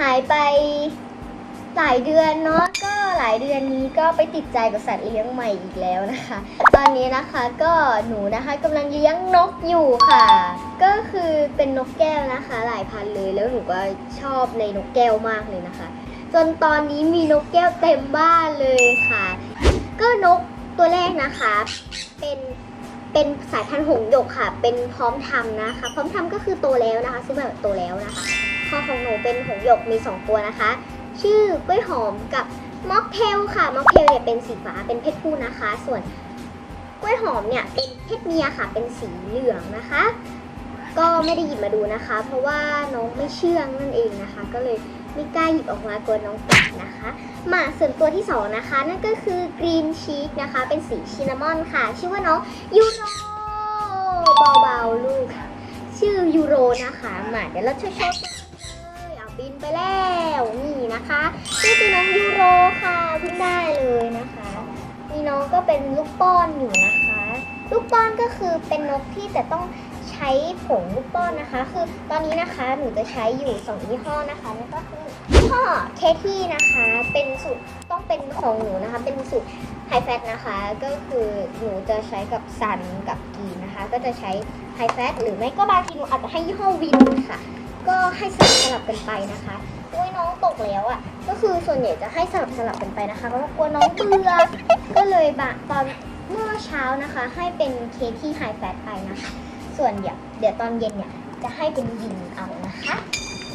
หายไปหลายเดือนเนาะก็หลายเดือนนี้ก็ไปติดใจกับสัตว์เลี้ยงใหม่อีกแล้วนะคะ ตอนนี้นะคะก็หนูนะคะกำลังเลี้ยงนกอยู่ค่ะ ก็คือเป็นนกแก้วนะคะ หลายพันเลยแล้วหนูก็ชอบในนกแก้วมากเลยนะคะ จนตอนนี้มีนกแก้วเต็มบ้านเลยค่ะ ก็นกตัวแรกนะคะ เป็นเป็นสายพันธุ์หงส์หยกค่ะ เป็นพร้อมทำนะคะ พร้อมทำก็คือโตแล้วนะคะซื้อมาแบบโตแล้วนะคะ พอของหนูเป็นหงหยกมี 2 ตัวนะคะ ชื่อกล้วยหอมกับม็อกเทลค่ะม็อกเทลเนี่ยเป็นสีฟ้าเป็นเพศผู้นะคะ ส่วนกล้วยหอมเนี่ยเป็นเพศเมียค่ะ เป็นสีเหลืองนะคะ ก็ไม่ได้หยิบมาดูนะคะ เพราะว่าน้องไม่เชื่องนั่นเองนะคะ ก็เลยไม่กล้าหยิบออกมากลัวน้องกัดนะคะ มาส่วนตัวที่สองนะคะ นั่นก็คือกรีนชีสนะคะ เป็นสีชินนามอนค่ะ ชื่อว่าน้องยูโรเบาๆลูกชื่อยูโรนะคะมาเดี๋ยวเราช่วยๆ บินไปแล้วนี่นะคะนี่คือน้องยูโรค่ะเพิ่งได้เลยนะคะนี่น้องก็เป็นลูกป้อนอยู่นะคะ ลูกป้อนก็คือเป็นนกที่จะต้องใช้ผงลูกป้อนนะคะ คือตอนนี้นะคะหนูจะใช้อยู่สองยี่ห้อนะคะนั่นก็คือยี่ห้อเคที่นะคะ เป็นสูตรต้องเป็นของหนูนะคะ เป็นสูตรไฮแฟตนะคะ ก็คือหนูจะใช้กับซันกับกรีนนะคะ ก็จะใช้ไฮแฟตหรือไม่ก็บางทีหนูอาจจะให้ยี่ห้อวินค่ะ ก็ให้สลับสลับกันไปนะคะโอ้ยน้องตกแล้วอะ่ะ ก็คือส่วนใหญ่จะให้สลับสลับกันไปนะคะเพราะว่ากลัวน้องเบื่อก็เลยบะตอนเมื่อเช้านะคะ ให้เป็นเค้กที่ไฮแฟตไปนะคะ ส่วนเดี๋ยวเดี๋ยวตอนเย็นเนี่ยจะให้เป็นวินเอานะคะ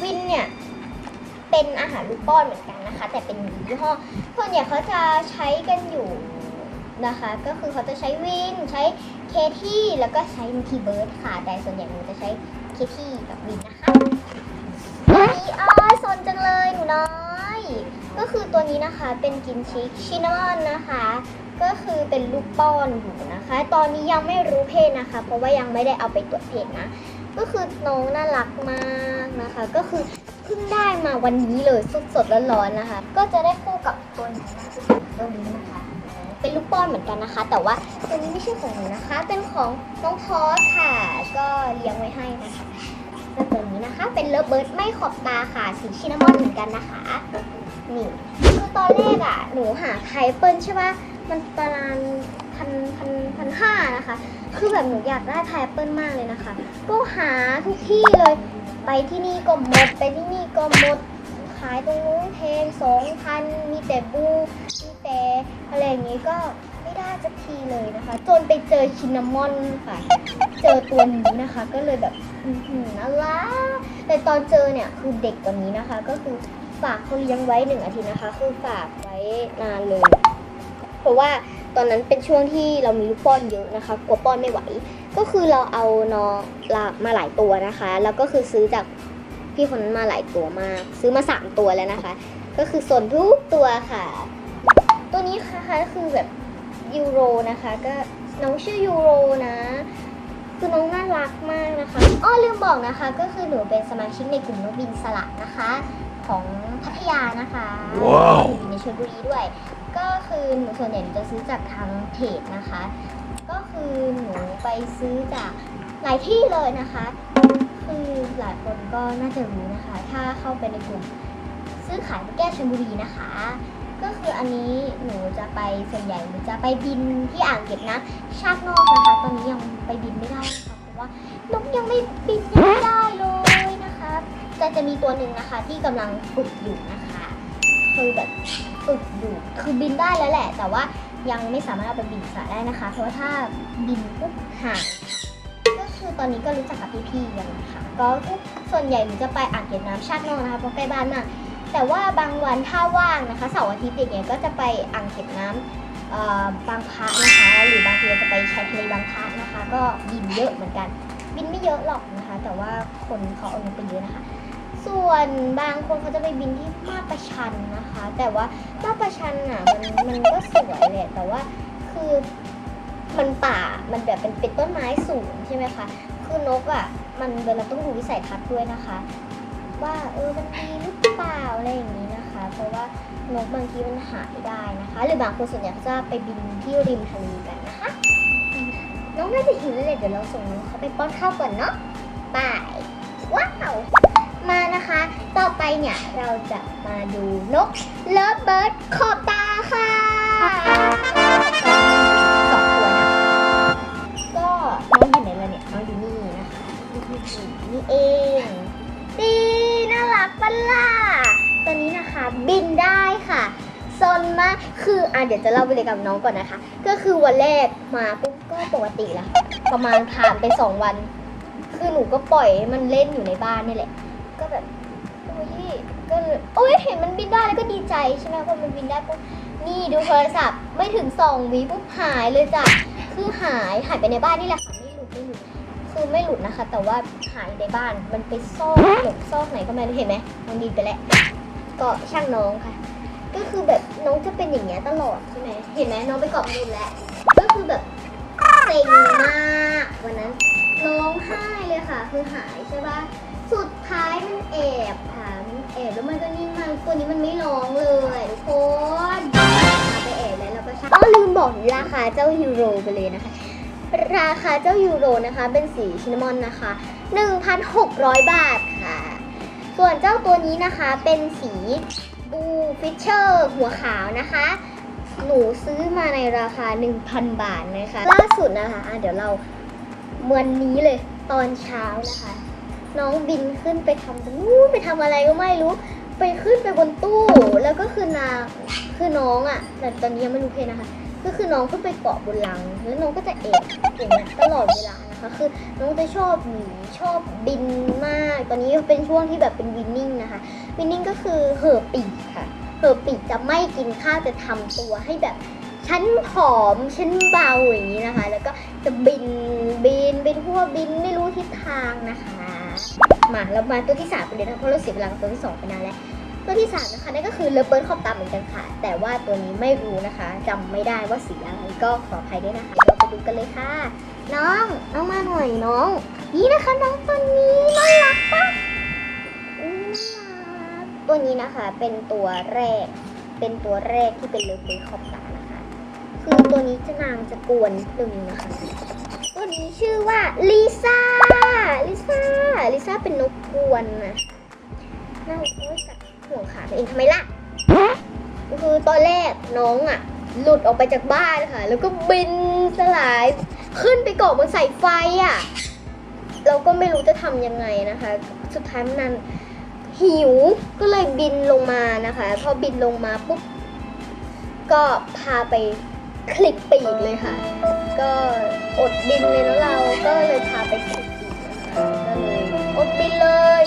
วินเนี่ยเป็นอาหารลูกป้อนเหมือนกันนะคะ แต่เป็นยี่ห้อส่วนใหญ่เขาจะใช้กันอยู่นะคะ ก็คือเขาจะใช้วินใช้เคที่แล้วก็ใช้มิทีเบิร์ดค่ะ แต่ส่วนใหญ่หนูจะใช้เคที่กับวินนะคะ นจังเลยหนูน้อย ก็คือตัวนี้นะคะเป็นกินชิคชินนามอนนะคะ ก็คือเป็นลูกป้อนอยู่นะคะ ตอนนี้ยังไม่รู้เพศนะคะ เพราะว่ายังไม่ได้เอาไปตรวจเพศนะ ก็คือน้องน่ารักมากนะคะ ก็คือเพิ่งได้มาวันนี้เลยสดสดร้อนๆนะคะ ก็จะได้คู่กับตัวนี้นะตัวนี้นะคะเป็นลูกป้อนเหมือนกันนะคะ แต่ว่าตัวนี้ไม่ใช่ของหนูนะคะ เป็นของน้องพอสค่ะ ก็เลี้ยงไว้ให้นะคะ แล้วตัวนี้นะคะ เป็นเลิฟเบิร์ดไม่ขอบตาค่ะสีชินนามอนเหมือนกันนะคะ นี่คือตอนแรกอะ หนูหาไทเปิลใช่ป่ะมันประมาณพันพันพันห้านะคะ คือแบบหนูอยากได้ไทเปิลมากเลยนะคะ ก็หาทุกที่เลย ไปที่นี่ก็หมด ไปที่นี่ก็หมด ขายตรงนู้นเพลงสองพันมีแต่บูมีแต่อะไรอย่างนี้ก็ ไม่ได้สักทีเลยนะคะ จนไปเจอชินนามอนค่ะ เจอตัวนี้นะคะ ก็เลยแบบอือหือน่ารักแต่ตอนเจอเนี่ยคือเด็กกว่านี้นะคะ ก็คือฝากเขาเลี้ยงไว้หนึ่งอาทิตย์นะคะ คือฝากไว้นานเลย เพราะว่าตอนนั้นเป็นช่วงที่เรามีลูกป้อนเยอะนะคะกลัวป้อนไม่ไหว ก็คือเราเอาน้องลามาหลายตัวนะคะ แล้วก็คือซื้อจากพี่คนนั้นมาหลายตัวมาก ซื้อมาสามตัวแล้วนะคะ ก็คือส่วนทุกตัวค่ะ ตัวนี้ค่ะคือแบบ ยูโรนะคะ ก็น้องชื่อยูโรนะคือน้องน่ารักมากนะคะอ้อลืมบอกนะคะ ก็คือหนูเป็นสมาชิกในกลุ่มนกบินสลัดนะคะ ของพัทยานะคะว้าวอยู่ในชลบุรีด้วย ก็คือหนูส่วนใหญ่หนูจะซื้อจากทางเพจนะคะ ก็คือหนูไปซื้อจากหลายที่เลยนะคะ คือหลายคนก็น่าจะรู้นะคะ ถ้าเข้าไปในกลุ่ม ซื้อขายนกแก้วชลบุรีนะคะ ก็คืออันนี้หนูจะไปส่วนใหญ่หนูจะไปบินที่อ่างเก็บนะชาตินอกนะคะ ตอนนี้ยังไปบินไม่ได้นะคะเพราะว่านกยังไม่บินยังไม่ได้เลยนะคะแต่จะมีตัวหนึ่งนะคะที่กำลังฝึกอยู่นะคะคือแบบฝึกอยู่คือบินได้แล้วแหละ แต่ว่ายังไม่สามารถเอาไปบินสระได้นะคะ เพราะว่าถ้าบินปุ๊บห่างก็คือตอนนี้ก็รู้จักกับพี่ๆกันนะคะก็ส่วนใหญ่หนูจะไปอ่างเก็บน้ำชาตินอกนะคะเพราะใกล้บ้านมาก แต่ว่าบางวันถ้าว่างนะคะเสาร์อาทิตย์อย่างเงี้ยก็จะไปอ่างเก็บน้ำบางพระนะคะ หรือบางทีจะไปชายทะเลบางพระนะคะ ก็บินเยอะเหมือนกัน บินไม่เยอะหรอกนะคะ แต่ว่าคนเขาเอาเงินไปเยอะนะคะ ส่วนบางคนเขาจะไปบินที่มาประชันนะคะ แต่ว่ามาประชันอะมันมันก็สวยแหละแต่ว่าคือมันป่ามันแบบเป็นเป็นต้นไม้สูงใช่ไหมคะคือนกอะมันเวลาต้องดูวิสัยทัศน์ด้วยนะคะ ว่าเออมันดีหรือ เปล่าอะไรอย่างนี้นะคะ เพราะว่านกบางทีมันหายได้นะคะ หรือบางคนส่วนใหญ่จะไปบินที่ริมทะเลกันนะคะน้องน่าจะหิวแล้วแหละเดี๋ยวเราส่งน้องเขาไปป้อนข้าวก่อนเนาะบายว้าวมานะคะ ต่อไปเนี่ยเราจะมาดูนกเลิฟเบิร์ดขอบตาค่ะสองตัวนะก็น้องอยู่ไหนล่ะเนี่ยน้องอยู่นี่นะคะนี่เองดีน่ารักปะล่ะ ตัวนี้นะคะ บินได้ค่ะซนมากคืออะเดี๋ยวจะเล่าไปเลยกับน้องก่อนนะคะ ก็คือวันแรกมาปุ๊บก็ปกติละประมาณผ่านไปสองวัน คือหนูก็ปล่อยให้มันเล่นอยู่ในบ้านนี่แหละ ก็แบบโอ้ยก็เลยโอ้ยเห็นมันบินได้แล้วก็ดีใจใช่ไหมพอมันบินได้ปุ๊บนี่ดูโทรศัพท์ไม่ถึงสองวิปุ๊บหายเลยจ้ะคือหายหายไปในบ้านนี่แหละค่ะไม่หลุดไม่หลุดคือไม่หลุดนะคะ แต่ว่าหายในบ้านมันไปซอกหลบซอกไหนก็ไม่รู้เห็นไหมมันบินไปแล้ว ก็ช่างน้องค่ะ ก็คือแบบน้องจะเป็นอย่างเงี้ยตลอดใช่ไหมเห็นไหมน้องไปเกาะมูลแล้ว ก็คือแบบเซ็งมากวันนั้นร้องไห้เลยค่ะ คือหายใช่ปะสุดท้ายมันแอบค่ะมันแอบแล้วมันก็นิ่งมากตัวนี้มันไม่ร้องเลยทุกคนไปแอบแล้วเราก็ชักอ๋อลืมบอกราคาเจ้ายูโรไปเลยนะคะราคาเจ้ายูโรนะคะ เป็นสีชินนามอนนะคะ 1,600 บาท ส่วนเจ้าตัวนี้นะคะเป็นสีบูฟิชเชอร์หัวขาวนะคะ หนูซื้อมาในราคา 1,000 บาทนะคะ ล่าสุดนะคะะเดี๋ยวเราวันนี้เลยตอนเช้านะคะ น้องบินขึ้นไปทำนู้ไปทำอะไรก็ไม่รู้ ไปขึ้นไปบนตู้ แล้วก็คือนางคือน้องอะ่ะแต่ตอนนี้ยังไม่รู้เพศนะคะ ก็คือน้องขึ้นไปเกาะบนหลังแล้วน้องก็จะเอบอย่างเงี้ยตลอดเวลา นะคะคือน้องจะชอบหนีชอบบินมาก ตอนนี้เป็นช่วงที่แบบเป็นวินนิ่งนะคะ วินนิ่งก็คือเห่อปีกค่ะเห่อปีกจะไม่กินข้าวจะทำตัวให้แบบฉันผอมฉันเบาอย่างนี้นะคะ แล้วก็จะบินบินบินทั่วบินไม่รู้ทิศทางนะคะ มาเรามาตัวที่สามไปเลยนะเพราะเราเสียเวลาตัวที่สองไปนานแล้วตัวที่สามนะคะนั่นก็คือเลเบิร์ดขอบตาเหมือนกันค่ะ แต่ว่าตัวนี้ไม่รู้นะคะจำไม่ได้ว่าสีอะไรก็ขออภัยด้วยนะคะ เราไปดูกันเลยค่ะ น้องน้องมาหน่อยน้อง นี่นะคะน้องตัวนี้น่ารักปะน่ารักตัวนี้นะคะเป็นตัวแรก เป็นตัวแรกที่เป็นเลเบิร์ดขอบตานะคะ คือตัวนี้จะนางจะกวนนึงนะคะ ตัวนี้ชื่อว่าลิซ่า ลิซ่า ลิซ่าเป็นนกกวนนะน่าโอ๊ยกัดห่วขาตัวเองทำไมล่ะ คือตอนแรกน้องอะ หลุดออกไปจากบ้านค่ะ แล้วก็บินสลาย ขึ้นไปเกาะบนสายไฟอะ เราก็ไม่รู้จะทำยังไงนะคะ สุดท้ายมันนั้นหิวก็เลยบินลงมานะคะ พอบินลงมาปุ๊บ ก็พาไปคลิปปีกเลยค่ะ ก็อดบินเลยแล้วเราก็เลยพาไปคลิปปีกนะคะก็เลยอดบินเลย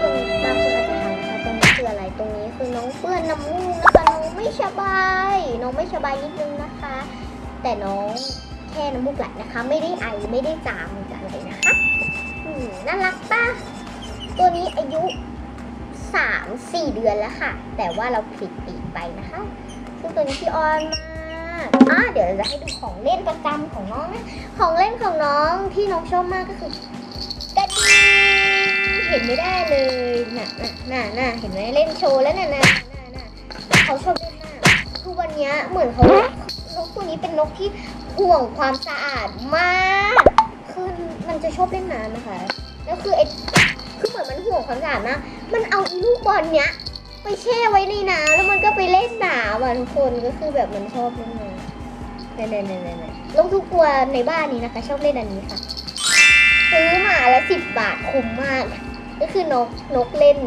ตรงบางคนอาจจะถามนะคะตรงนี้คืออะไรตรงนี้คือน้องเปื้อนน้ำมูกนะคะน้องไม่สบาย น้องไม่สบายนิดนึงนะคะ แต่น้อง ค่น้ำมูกไหลนะคะ ไม่ได้ไอไม่ได้จามอะไรนะคะน่ารักป่ะ ตัวนี้อายุสามสี่เดือนแล้วค่ะ แต่ว่าเราผลิตปีกไปนะคะ ซึ่งตัวนี้พี่ออนมากอะเดี๋ยวเราจะให้ดูของเล่นประจำของน้องนะ ของเล่นของน้องที่น้องชอบมากก็คือกระดิ่งเห็นไม่ได้เลยน่ะน่ะน่ะน่ะเห็นไหมเล่นโชว์แล้วน่ะน่ะน่ะน่ะเขาชอบเล่นมากคือวันนี้เหมือนเขานกตัวนี้เป็นนกที่ ห่วงความสะอาดมากคือมันจะชอบเล่นน้ำนะคะ แล้วคือไอ้คือเหมือนมันห่วงความสะอาดนะมันเอาอีลูกบอลเนี้ยไปแช่ไว้ในน้ำแล้วมันก็ไปเล่นน้ำอะทุกคนก็คือแบบมันชอบเล่นน้ำเนี่ยเนี่ยเนี่ยเนี่ยลงทุกตัวในบ้านนี้นะคะ ชอบเล่นอันนี้ค่ะซื้อมาแล้วสิบบาทคุ้มมาก ก็คือนกนกเล่น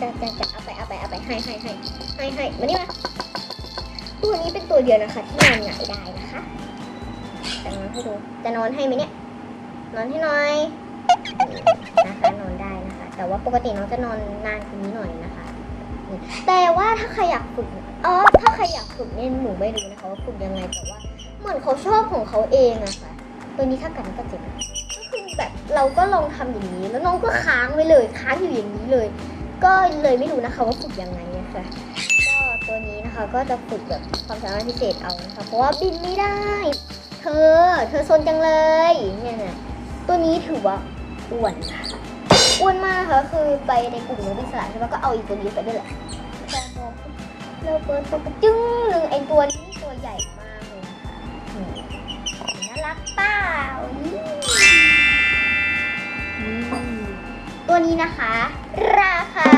จะจะจะเอาไปเอาไปเอาไปให้ให้ให้ให้ให้มานี่มาตัวนี้เป็นตัวเดียวนะคะ ที่นอนหงายได้นะคะ ให้ดู จะนอนให้ไหมเนี่ย นอนให้หน่อยนะคะนอนได้นะคะ แต่ว่าปกติน้องจะนอนนานกว่านี้หน่อยนะคะ แต่ว่าถ้าใครอยากฝึกอ๋อถ้าใครอยากฝึกเนี่ยหนูไม่รู้นะคะว่าฝึกยังไงแต่ว่าเหมือนเขาชอบของเขาเองอะค่ะ ตัวนี้ถ้ากันก็เจ็บก็คือแบบเราก็ลองทำอย่างนี้ แล้วน้องก็ค้างไว้เลยค้างอยู่อย่างนี้เลย ก็เลยไม่รู้นะคะว่าฝึกยังไงนะคะก็ตัวนี้นะคะก็จะฝึกแบบความสามารถพิเศษเอานะคะเพราะว่าบินไม่ได้ เธอ เธอซนจังเลยเนี่ยนะตัวนี้ถือว่าอ้วนอ้วนมากค่ะคือไปในกลุ่มนกวิสระใช่ไหมก็เอาอีกตัวนี้ไปด้วยแหละเราเปิดตัวกระจึ้งหนึ่งไอตัวนี้ตัวใหญ่มากเลยน่ารักเปล่าตัวนี้นะคะ ราคา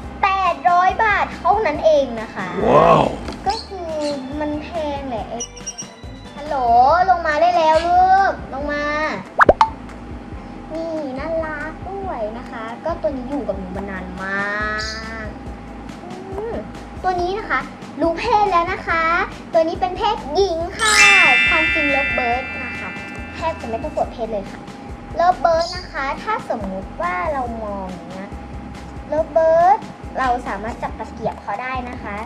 800 บาทเท่านั้นเองนะคะ ว้า โหลลงมาได้แล้วลูก ลงมา นี่น่ารักด้วยนะคะ ก็ตัวนี้อยู่กับหนูมานานมากตัวนี้นะคะ รู้เพศแล้วนะคะ ตัวนี้เป็นเพศหญิงค่ะ ความจริงเลิฟเบิร์ดนะคะแทบจะไม่ต้องตรวจเพศเลยค่ะเลิฟเบิร์ดนะคะ ถ้าสมมุติว่าเรามองเนี้ยเลิฟเบิร์ดเราสามารถจับตะเกียบเขาได้นะคะ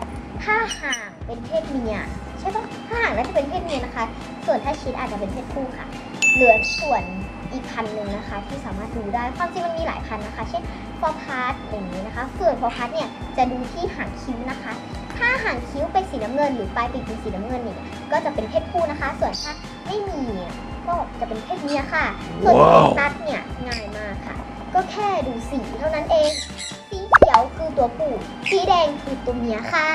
ถ้าห่างเป็นเพศเมีย ช่ปะถ้าห่างน่าจะเป็นเพศเมียนะคะ ส่วนถ้าชิดอาจจะเป็นเพศผู้ค่ะ เหลือส่วนอีกพันหนึ่งนะคะ ที่สามารถดูได้ความจริงมันมีหลายพันนะคะ เช่นฟอร์พาร์ทอย่างนี้นะคะส่วนฟอร์พาร์ทเนี่ยจะดูที่หางคิ้วนะคะ ถ้าหางคิ้วเป็นสีน้ำเงิน หรือปลายปีกเป็นสีน้ำเงินเนี่ยก็จะเป็นเพศผู้นะคะ ส่วนถ้าไม่มีเนี่ยก็จะเป็นเพศเมียค่ะ ส่วนว้าวตัดเนี่ยง่ายมากค่ะ ก็แค่ดูสีเท่านั้นเองสี เขียวคือตัวผู้ สีแดงคือตัวเมียค่ะ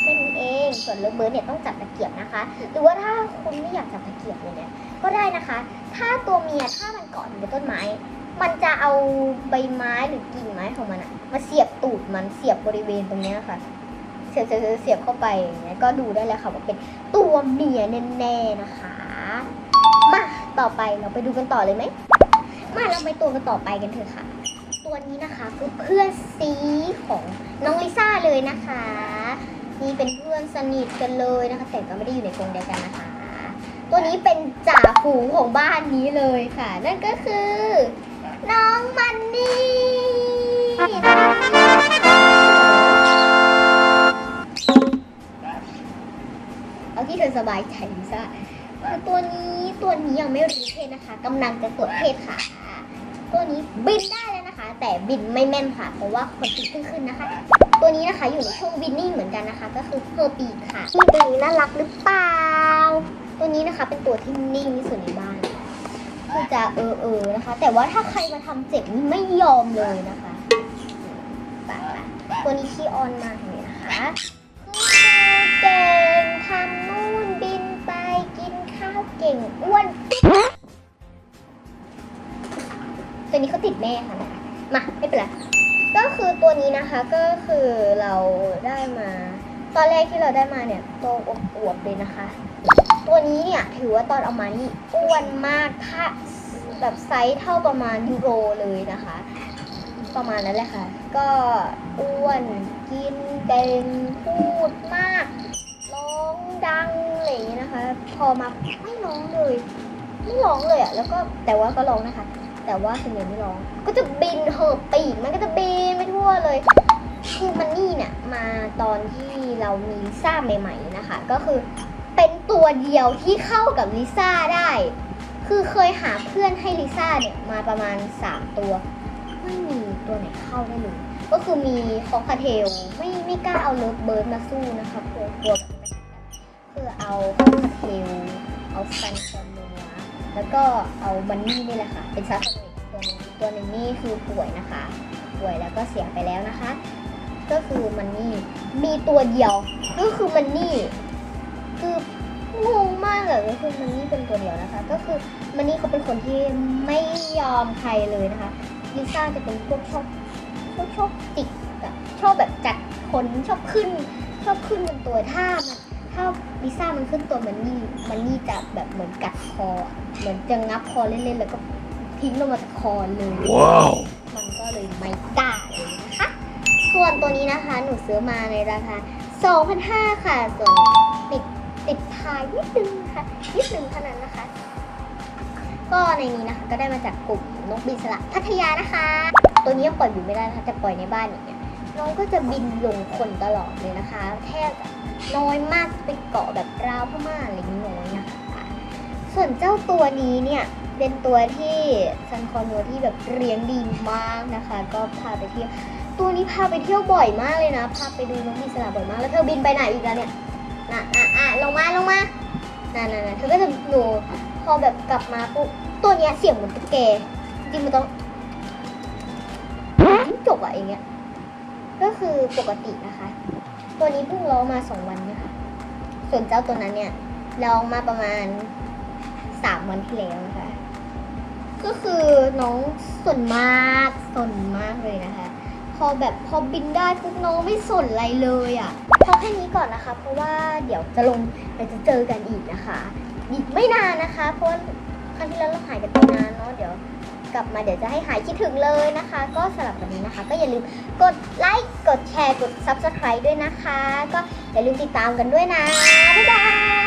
แค่นี้เอง ส่วนเลิฟเบิร์ดเนี่ยต้องจับตะเกียบนะคะ หรือว่าถ้าคุณไม่อยากจับตะเกียบเลยเนี่ย ก็ได้นะคะ ถ้าตัวเมียถ้ามันเกาะอยู่บนต้นไม้ มันจะเอาใบไม้หรือกิ่งไม้ของมันอะมาเสียบตูดมันเสียบบริเวณตรงเนี้ยค่ะเสียบเสียบเสียบเสียบเข้าไปอย่างเงี้ย ก็ดูได้แล้วค่ะว่าเป็นตัวเมียแน่ๆนะคะ มาต่อไปเราไปดูกันต่อเลยไหมมาเราไปตัวกันต่อไปกันเถอะค่ะ ตัวนี้นะคะคือเพื่อนซีของน้องลิซ่าเลยนะคะ นี่เป็นเพื่อนสนิทกันเลยนะคะ แต่ก็ไม่ได้อยู่ในกรงเดียวกันนะคะ ตัวนี้เป็นจ่าฝูงของบ้านนี้เลยค่ะ นั่นก็คือ น้องมันนี่เอาที่เธอสบายใจลิซ่าคือตัวนี้ตัวนี้ยังไม่รู้เพศนะคะกำลังจะตรวจเพศค่ะ ตัวนี้บินได้ แล้วนะแต่บินไม่แม่นค่ะ เพราะว่าคนปีกขึ้นขึ้นนะคะ ตัวนี้นะคะอยู่ในช่วงบินนิ่เหมือนกันนะคะ ก็คือเพอร์ปีกค่ะตัวนี้น่ารักหรือเปล่า ตัวนี้นะคะเป็นตัวที่นิ่งที่สุดในบ้านคือจะเออเออนะคะ แต่ว่าถ้าใครมาทำเจ็บนี่ไม่ยอมเลยนะคะปะปะตัวนี้ขี้ออนมากเลยนะคะคือเก่งทำนู่นบินไปกินข้าวเก่งอ้วนตัวนี้เขาติดแม่ค่ะนะคะ มาไม่เป็นไรก็คือตัวนี้นะคะก็คือเราได้มา ตอนแรกที่เราได้มาเนี่ยตัวอวบๆเลยนะคะ ตัวนี้เนี่ยถือว่าตอนเอามานี่อ้วนมากถ้าแบบไซส์เท่าประมาณยูโรเลยนะคะ ประมาณนั้นแหละค่ะ ก็อ้วนกินเก่งพูดมากร้องดังอะไรอย่างนี้นะคะ พอมาไม่ร้องเลย ไม่ร้องเลยอะแล้วก็แต่ว่าก็ร้องนะคะ แต่ว่าส่วนไม่ร้อง ก็จะบินเหอะปีกมันก็จะบินไปทั่วเลยคือมันนี่เนี่ยมาตอนที่เรามีลิซ่าใหม่ ๆนะคะ ก็คือเป็นตัวเดียวที่เข้ากับลิซ่าได้ คือเคยหาเพื่อนให้ลิซ่าเนี่ยมาประมาณ 3 ตัว ไม่มีตัวไหนเข้าได้เลย ก็คือมีคอคาเทลไม่ไม่กล้าเอาเลิฟเบิร์ดมาสู้นะคะกลัวกลัวแบบมันคือเอาคอคาเทลเอาซันคอน แล้วก็เอาบันนี่นี่แหละค่ะ เป็นซัสเนตัวนึงตัวหนึ่งนี่คือป่วยนะคะ ป่วยแล้วก็เสียไปแล้วนะคะ ก็คือมันนี่มีตัวเดียว ก็คือมันนี่คืองงมากเลยก็คือมันนี่เป็นตัวเดียวนะคะ ก็คือมันนี่เขาเป็นคนที่ไม่ยอมใครเลยนะคะลิซ่าจะเป็นพวกชอบพวกชอบจิกแบบชอบแบบจัดคนชอบขึ้น ชอบขึ้นบนตัวถ้ามัน ถ้าลิซ่ามันขึ้นตัวมันนี่มันนี่จะแบบเหมือนกัดคออะเหมือนจะงับคอเล่นๆแล้วก็ทิ้งลงมาจากคอเลย Wow. มันก็เลยไม่กล้าเลยนะคะส่วนตัวนี้นะคะหนูซื้อมาในราคา2,500ค่ะ ส่วนติดติดท้ายนิดนึงค่ะนิดนึงเท่านั้นนะคะ ก็ในนี้นะคะก็ได้มาจากกลุ่มนกบินสละพัทยานะคะ ตัวนี้ยังปล่อยอยู่ไม่ได้นะคะแต่ปล่อยในบ้านอย่างเงี้ยน้องก็จะบินลงคนตลอดเลยนะคะ แทบจะ น้อยมากไปเกาะแบบราวพม่าอะไรอย่างนี้น้อยนะคะ ส่วนเจ้าตัวนี้เนี่ยเป็นตัวที่ซันคอนโนที่แบบเลี้ยงดีมากนะคะ ก็พาไปเที่ยวตัวนี้พาไปเที่ยวบ่อยมากเลยนะ พาไปดูน้องบิสลาบ่อยมาก แล้วเธอบินไปไหนอีกแล้วเนี่ยน่ะน่ะอะลงมาลงมาน่ะน่ะน่ะเธอก็จะหนูพอแบบกลับมาปุ๊บตัวเนี้ยเสียงเหมือนตุ๊กแกจริงมันต้องจิ้งจกอะอย่างเงี้ยก็คือปกตินะคะ ตัวนี้เพิ่งร้องมาสองวันนะคะ ส่วนเจ้าตัวนั้นเนี่ยร้องมาประมาณสามวันที่แล้วนะคะ ก็คือน้องส่นมากส่นมากเลยนะคะ พอแบบพอบินได้ปุ๊บน้องไม่สนอะไรเลยอะ่ะพอแค่นี้ก่อนนะคะ เพราะว่าเดี๋ยวจะลงเดี๋ยวจะเจอกันอีกนะคะ อีกไม่นานนะคะ เพราะครั้งที่แล้วเราหายกันไปนานเนาะเดี๋ยว กลับมาเดี๋ยวจะให้หายคิดถึงเลยนะคะ ก็สำหรับวันนี้นะคะ ก็อย่าลืมกดไลค์กดแชร์กด Subscribe ด้วยนะคะ ก็อย่าลืมติดตามกันด้วยนะ บ๊ายบาย